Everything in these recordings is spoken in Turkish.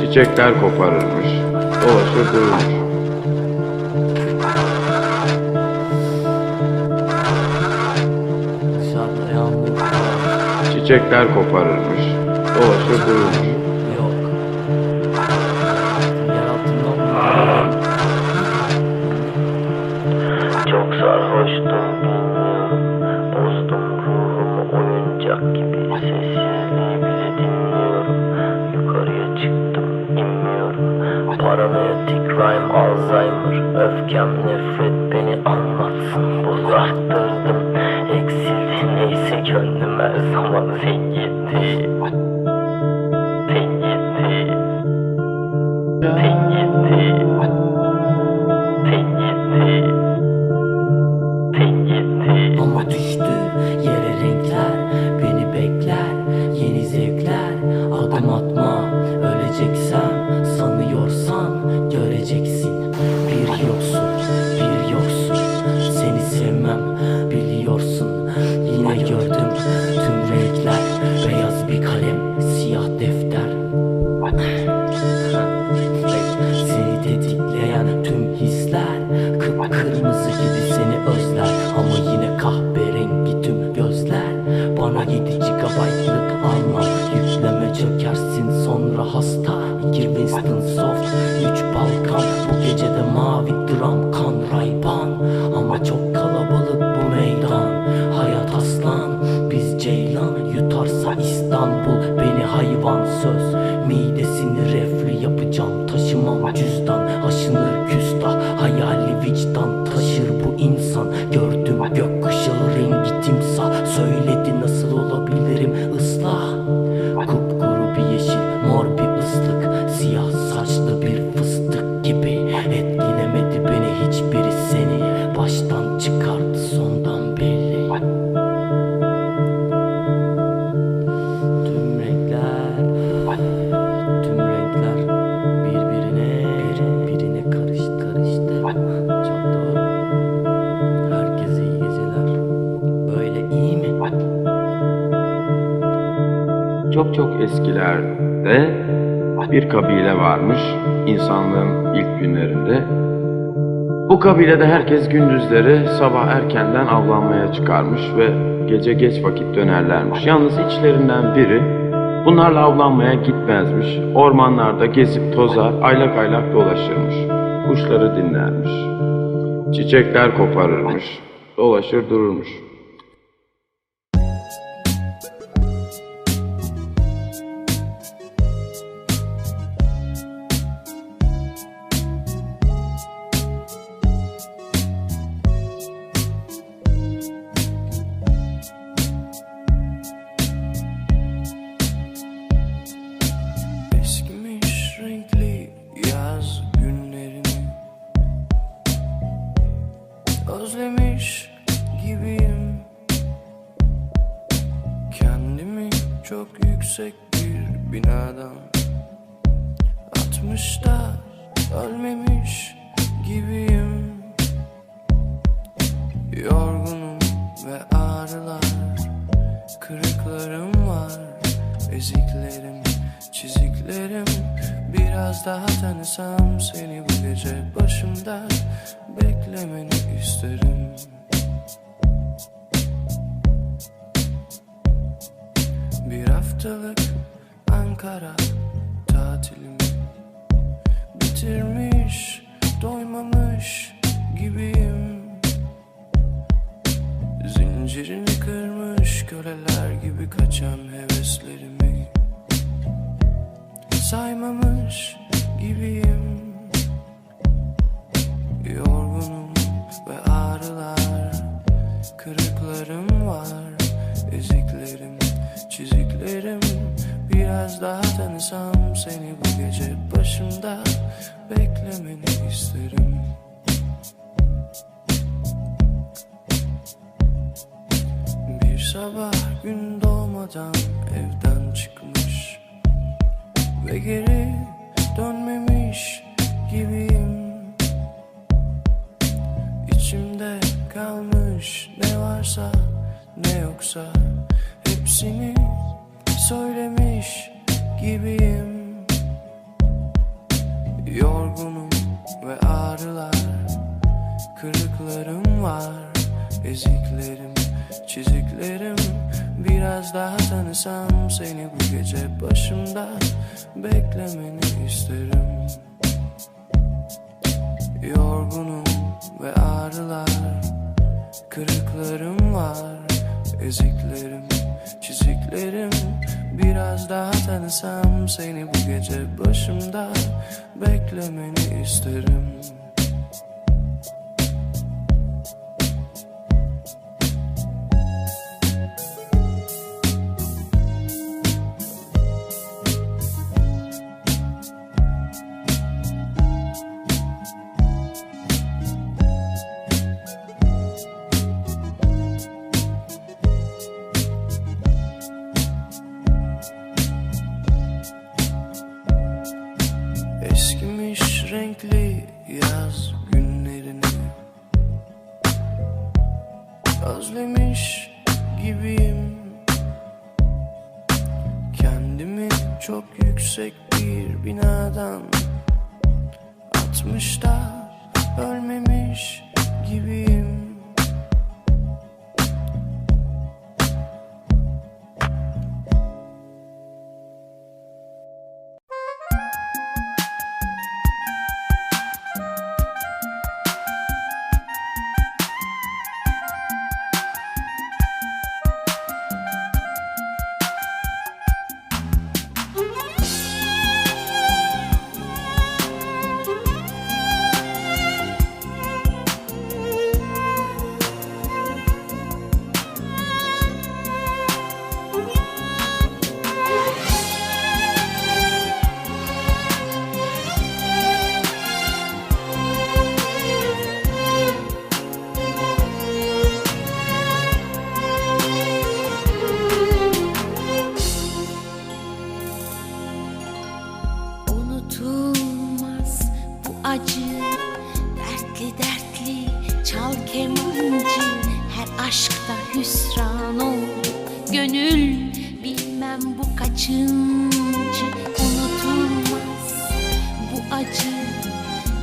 Çiçekler koparırmış, dolaşır dururmuş. Çiçekler koparırmış, dolaşır dururmuş. Gecede mavi dram kan çok çok eskilerde bir kabile varmış insanlığın ilk günlerinde. Bu kabilede herkes gündüzleri sabah erkenden avlanmaya çıkarmış ve gece geç vakit dönerlermiş. Yalnız içlerinden biri bunlarla avlanmaya gitmezmiş. Ormanlarda gezip tozar, aylak aylak dolaşırmış. Kuşları dinlermiş. Çiçekler koparırmış. Dolaşır dururmuş. music ne varsa ne yoksa Hepsini söylemiş gibiyim. Yorgunum ve ağrılar Kırıklarım var. Eziklerim Çiziklerim biraz daha tanısam Seni bu gece başımda beklemeni isterim. Yorgunum ve ağrılar Kırıklarım var Eziklerim, çiziklerim. Biraz daha tanısam seni bu gece başımda Beklemeni isterim Her aşkta hüsran oldu Gönül bilmem bu kaçıncı Unutulmaz. Bu acı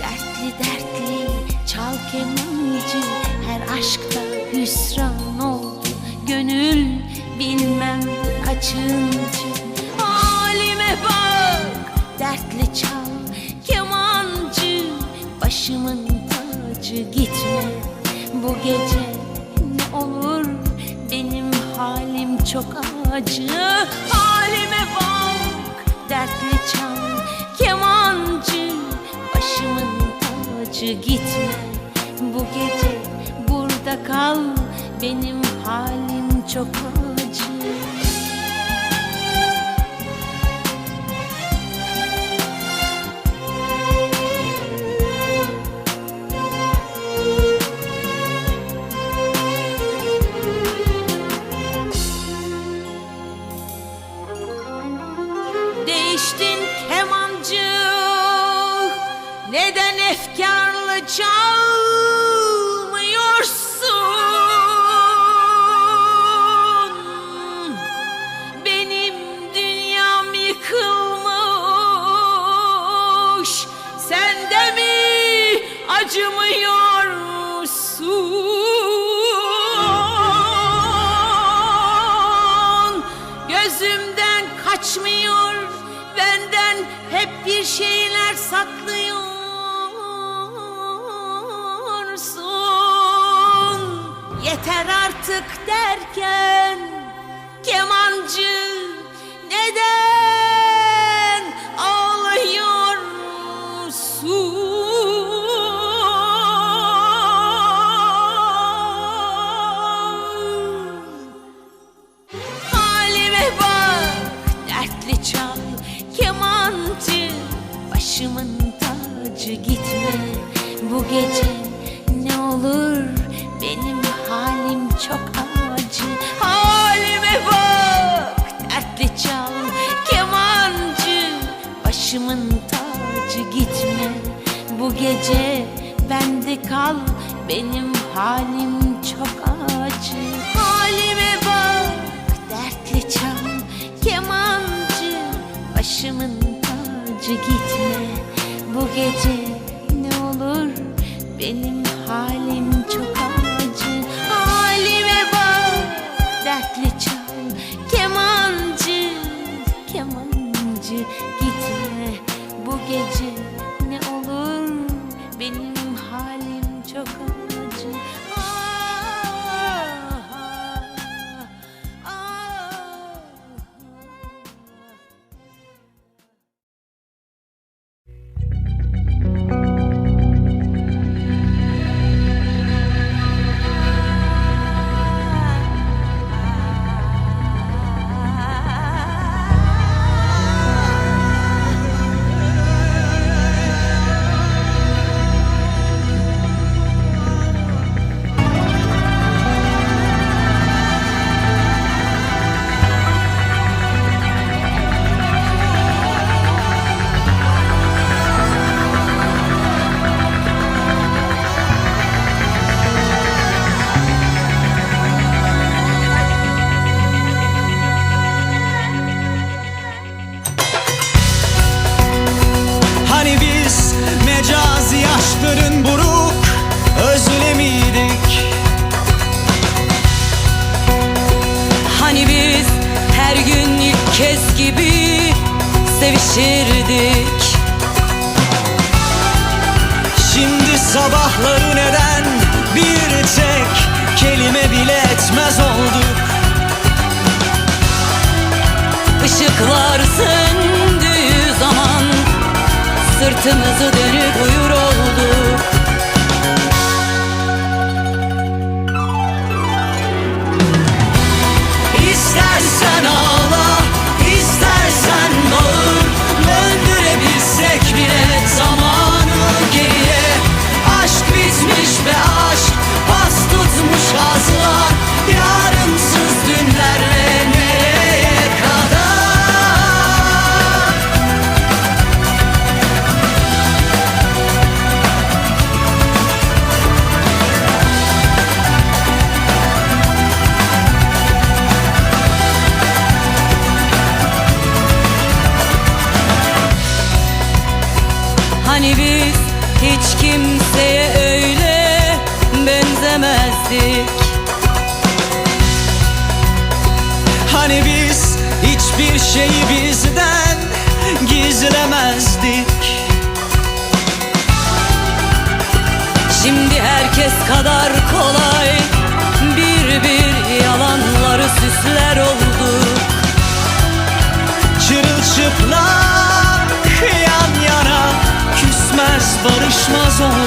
Dertli dertli çal kemancı Her aşkta hüsran oldu Gönül bilmem bu kaçıncı. Halime bak dertli çal kemancı. Başımın tacı gitme bu gece olur. Benim halim çok acı. Halime bak dertli çal kemancı Başımın tacı. Gitme bu gece burada kal. Benim halim çok acı saklıyorsun. Yeter artık derken Kemancı neden bu gece ne olur? Benim halim çok acı. Halime bak dertli çal kemancı. Başımın tacı gitme. Bu gece bende kal Benim halim çok acı. Halime bak dertli çal kemancı. Başımın tacı gitme. Bu gece benim halim çok acı. Halime bak dertle çal Kemancı, kemancı. Gitme bu gece. Sırtımızı dön Hani biz hiç kimseye öyle benzemezdik. Hani biz hiçbir şeyi bizden gizlemezdik. Şimdi herkes kadar kolay. Christmas on.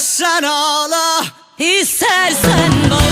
İstersen ağla, istersen bağla.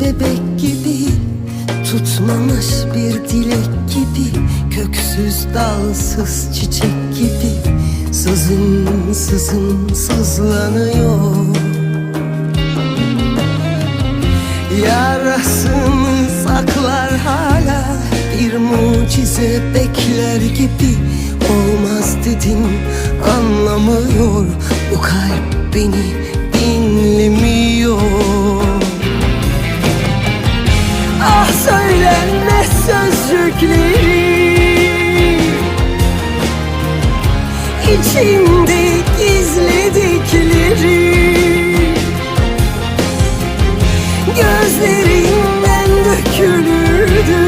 Bebek gibi Tutmamış bir dilek gibi Köksüz dalsız çiçek gibi Sızım sızım sızlanıyor. Yarasını saklar hala Bir mucize bekler gibi. Olmaz dedim anlamıyor. Bu kalp beni dinlemiyor Ah söylenmez sözcükleri. İçimde gizledikleri. Gözlerimden dökülürdü.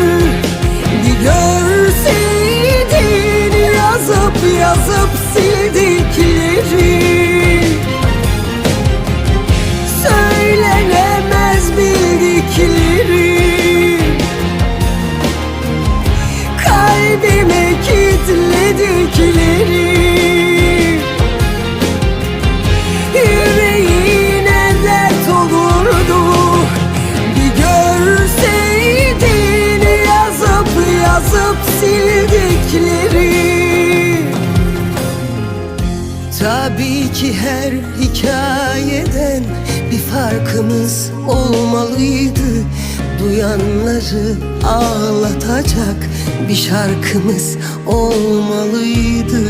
Bir görseydin yazıp yazıp sildikleri olmalıydı. Duyanları ağlatacak bir şarkımız olmalıydı.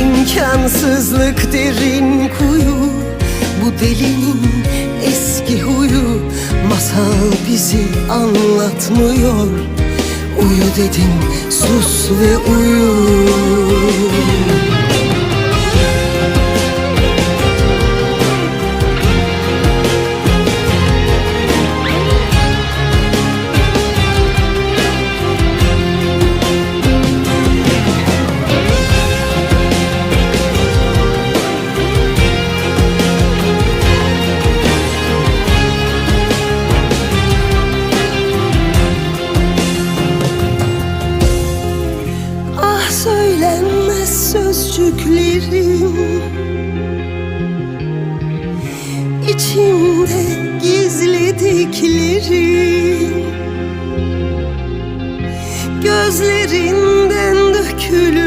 İmkansızlık derin kuyu Bu delinin eski huyu. Masal bizi anlatmıyor. Uyu dedim sus ve uyu İçimde gizlediklerim Gözlerinden dökülürdü